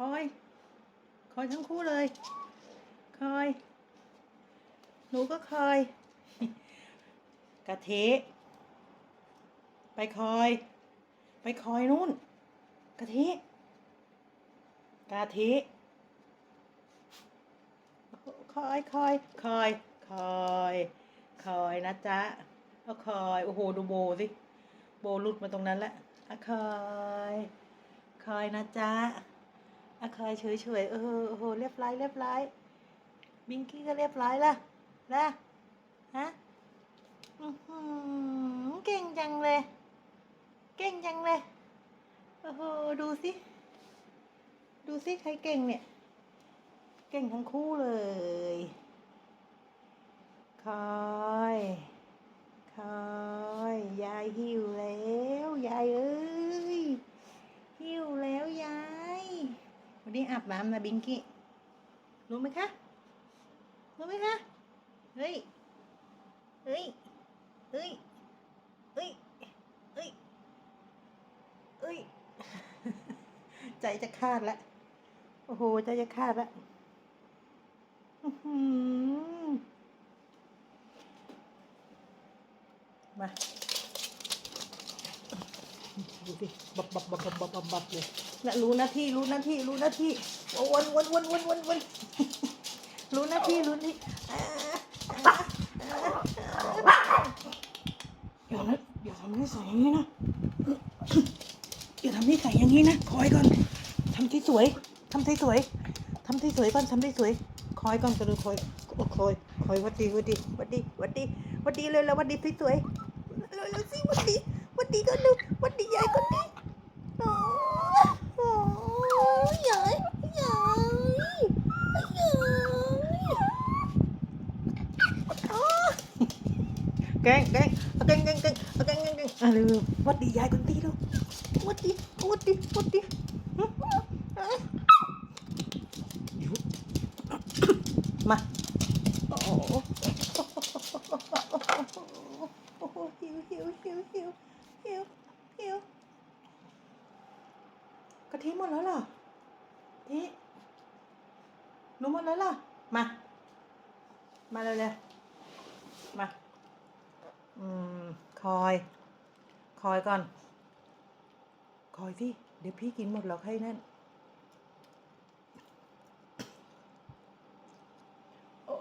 คอย คอยทั้งคู่เลย คอย หนูก็คอย กะเทไปคอย ไปคอยนู่น กะทิกะทิคอยคอยคอยคอยคอยนะจ๊ะเอาคอย โอ้โห ดูโบสิ โบหลุดมาตรงนั้นแหละอะคอย คอยนะจ๊ะ อะคอยเฉยเฉยๆเออโอ้โหเรียบร้อยเรียบร้อยบิงกี้ก็เรียบร้อยละละฮะเก่งจังเลย เก่งจังเลยโอ้โหดูสิดูสิใครเก่งเนี่ย เก่งทั้งคู่เลยคอยคอยยายหิวแล้ว ยายเอ้ย หิวแล้วยาย วันนี้ อาบน้ำนะบิงกี้ รู้ไหมคะ รู้ไหมคะ เฮ้ย เฮ้ย เฮ้ย เฮ้ย เฮ้ยเอ้ย ใจจะขาดล้วโอ้โห ใจจะขาดล้วอื้อหือมา ดูสิบับบับบับบับบับบับบับเลยนะรู้หน้าที่รู้หน้าที่รู้หน้าที่วนวนวนวนวนวนรู้หน้าที่รู้หน้าที่อ่าอ่าอ่าอย่านะอย่าทำนิสัยอย่างนี้นะอย่าทำนิสัยอย่างนี้นะคอยก่อนทำที่สวยทำที่สวยทำที่สวยก่อนทำที่สวยคอยก่อนก็ดูคอยโอ้คอยคอยวัดดีวัดดีวัดดีวัดดีวัดดีเลยแล้ววัดดีที่สวยเร็วๆสิวัดดีวัดดีก่อนดูหวัดดียายก่อนดิโอ้โหยายยายยายอ๋อ แกงแกงเอาแกงแกงแกงเอาแกงแกงแกงอะเร็วๆหวัดดียายก่อนดีลูกวัดดีวัดดีวัดดีหึเอ้ยหิวมาโอ้โหหิวหิวหิวหิวหิวหิวกะทิหมดแล้วเหรอทิหนูหมดแล้วเหรอมา มาเร็วๆมา อืม คอย คอยก่อน คอยสิ เดี๋ยวพี่กินหมดแล้วให้นั่นโอ้